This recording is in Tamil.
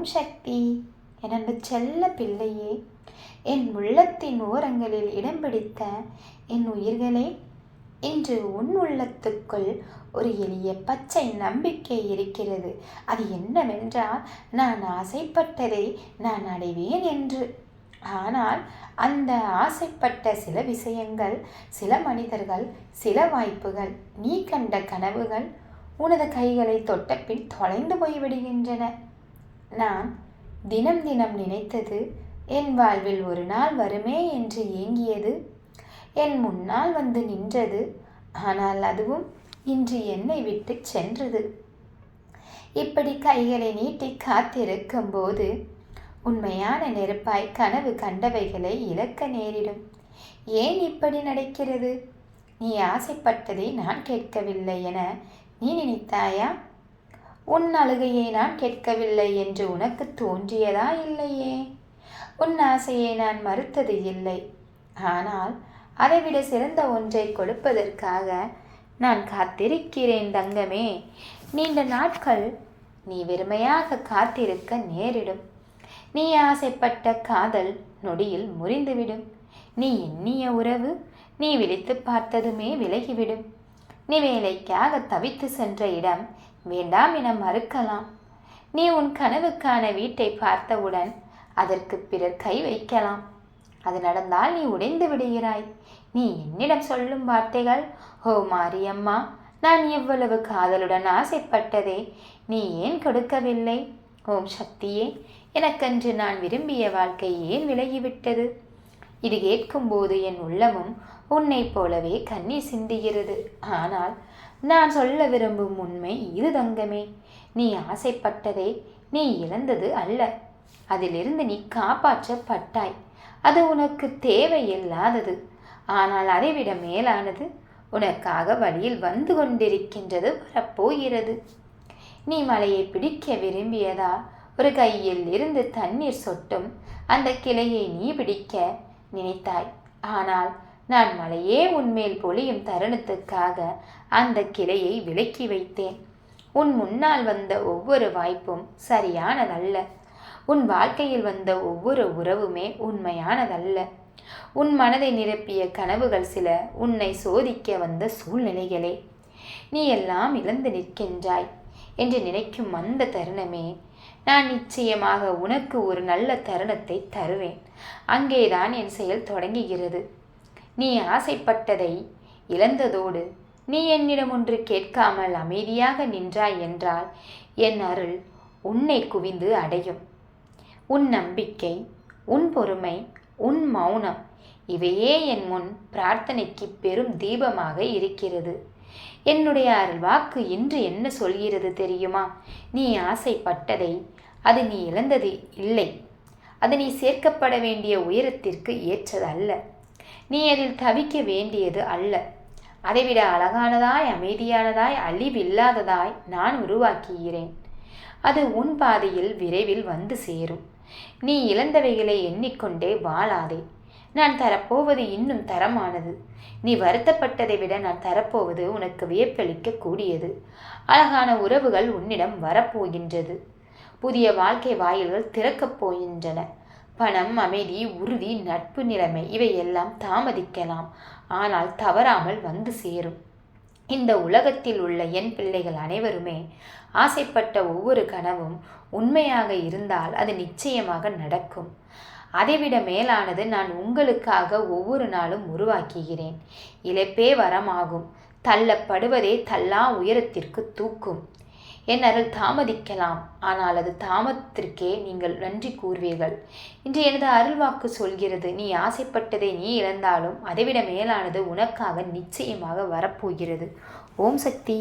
ஓம் சக்தி. எனது செல்ல பிள்ளையே என் உள்ளத்தின் ஓரங்களில் இடம் பிடித்த என் உயிர்களே இன்று உன் உள்ளத்துக்குள் ஒரு எளிய பச்சை நம்பிக்கை இருக்கிறது. அது என்னவென்றால் நான் ஆசைப்பட்டதை நான் அடைவேன் என்று. ஆனால் அந்த ஆசைப்பட்ட சில விஷயங்கள் சில மனிதர்கள் சில வாய்ப்புகள் நீ கண்ட கனவுகள் உனது கைகளை தொட்டபின் தொலைந்து போய்விடுகின்றன. நான் தினம் தினம் நினைத்தது என் வாழ்வில் ஒரு நாள் வருமே என்று ஏங்கியது. என் முன்னால் வந்து நின்றது ஆனால் அதுவும் இன்று என்னை விட்டு சென்றது. இப்படி கைகளை நீட்டி காத்திருக்கும் போது உண்மையான நெருப்பாய் கனவு கண்டவைகளை இழக்க நேரிடும். ஏன் இப்படி நடக்கிறது? நீ ஆசைப்பட்டதை நான் கேட்கவில்லை என நீ நினைத்தாயா? உன் அழுகையை நான் கேட்கவில்லை என்று உனக்கு தோன்றியதா இல்லையே? உன் ஆசையை நான் மறுத்தது இல்லை. ஆனால் அதைவிட சிறந்த ஒன்றை கொடுப்பதற்காக நான் காத்திருக்கிறேன் தங்கமே. நீண்ட நாட்கள் நீ வெறுமையாக காத்திருக்க நேரிடும். நீ ஆசைப்பட்ட காதல் நொடியில் முறிந்துவிடும். நீ எண்ணிய உறவு நீ விழித்து பார்த்ததுமே விலகிவிடும். நீ வேலைக்காக தவித்து சென்ற இடம் வேண்டாம் என மறுக்கலாம். நீ உன் கனவுக்கான வீட்டை பார்த்தவுடன் அதற்கு பிறர் கை வைக்கலாம். அது நடந்தால் நீ உடைந்து விடுகிறாய். நீ என்னிடம் சொல்லும் வார்த்தைகள் ஓ மாரியம்மா நான் இவ்வளவு காதலுடன் ஆசைப்பட்டதே. நீ ஏன் கொடுக்கவில்லை? ஓம் சக்தியே எனக்கன்று நான் விரும்பிய வாழ்க்கை ஏன் விலகிவிட்டது? இது கேட்கும்போது என் உள்ளமும் உன்னைப் போலவே கண்ணீர் சிந்துகிறது. ஆனால் நான் சொல்ல விரும்பும் உண்மை இது தங்கமே. நீ ஆசைப்பட்டதே நீ இழந்தது அல்ல. அதிலிருந்து நீ காப்பாற்றப்பட்டாய் அது உனக்கு தேவையில்லாதது. ஆனால் அதைவிட மேலானது உனக்காக வழியில் வந்து கொண்டிருக்கின்றது வரப்போகிறது. நீ மலையை பிடிக்க விரும்பியதா? ஒரு கையில் இருந்து தண்ணீர் சொட்டும். அந்த கிளையை நீ பிடிக்க நினைத்தாய். ஆனால் நான் மலையே உன்மேல் பொழியும் தருணத்துக்காக அந்த கிளையை விலக்கி வைத்தேன். உன் முன்னால் வந்த ஒவ்வொரு வாய்ப்பும் சரியானதல்ல. உன் வாழ்க்கையில் வந்த ஒவ்வொரு உறவுமே உண்மையானதல்ல. உன் மனதை நிரப்பிய கனவுகள் சில உன்னை சோதிக்க வந்த சூழ்நிலைகளே. நீ எல்லாம் இழந்து நிற்கின்றாய் என்று நினைக்கும் அந்த தருணமே நான் நிச்சயமாக உனக்கு ஒரு நல்ல தருணத்தை தருவேன். அங்கேதான் என் செயல் தொடங்குகிறது. நீ ஆசைப்பட்டதை இழந்ததோடு நீ என்னிடம் ஒன்று கேட்காமல் அமைதியாக நின்றாய் என்றால் என் அருள் உன்னை குவிந்து அடையும். உன் நம்பிக்கை உன் பொறுமை உன் மௌனம் இவையே என் முன் பிரார்த்தனைக்கு பெரும் தீபமாக இருக்கிறது. என்னுடைய அருள் வாக்கு இன்று என்ன சொல்கிறது தெரியுமா? நீ ஆசைப்பட்டதை அது நீ இழந்தது இல்லை. அது நீ சேர்க்கப்பட வேண்டிய உயரத்திற்கு ஏற்றதல்ல. நீ அதில் தவிக்க வேண்டியது அல்ல. அதைவிட அழகானதாய் அமைதியானதாய் அழிவில்லாததாய் நான் உருவாக்குகிறேன் அது உன் பாதையில் விரைவில் வந்து சேரும். நீ இழந்தவைகளை எண்ணிக்கொண்டே வாழாதே. நான் தரப்போவது இன்னும் தரமானது. நீ வருத்தப்பட்டதை விட நான் தரப்போவது உனக்கு வியப்பளிக்க கூடியது. அழகான உறவுகள் உன்னிடம் வரப்போகின்றது. புதிய வாழ்க்கை வாயில்கள் திறக்கப் போகின்றன. பணம் அமைதி உறுதி நட்பு நிலைமை இவையெல்லாம் தாமதிக்கலாம். ஆனால் தவறாமல் வந்து சேரும். இந்த உலகத்தில் உள்ள என் பிள்ளைகள் அனைவருமே ஆசைப்பட்ட ஒவ்வொரு கனவும் உண்மையாக இருந்தால் அது நிச்சயமாக நடக்கும். அதைவிட மேலானது நான் உங்களுக்காக ஒவ்வொரு நாளும் உருவாக்குகிறேன். இழப்பே வரமாகும் தள்ளப்படுவதே தள்ளா உயரத்திற்கு தூக்கும். என் அருள் தாமதிக்கலாம். ஆனால் அது தாமதத்திற்கே நீங்கள் நன்றி கூறுவீர்கள். இன்று எனது அருள்வாக்கு சொல்கிறது நீ ஆசைப்பட்டதை நீ இழந்தாலும் அதைவிட மேலானது உனக்காக நிச்சயமாக வரப்போகிறது. ஓம் சக்தி.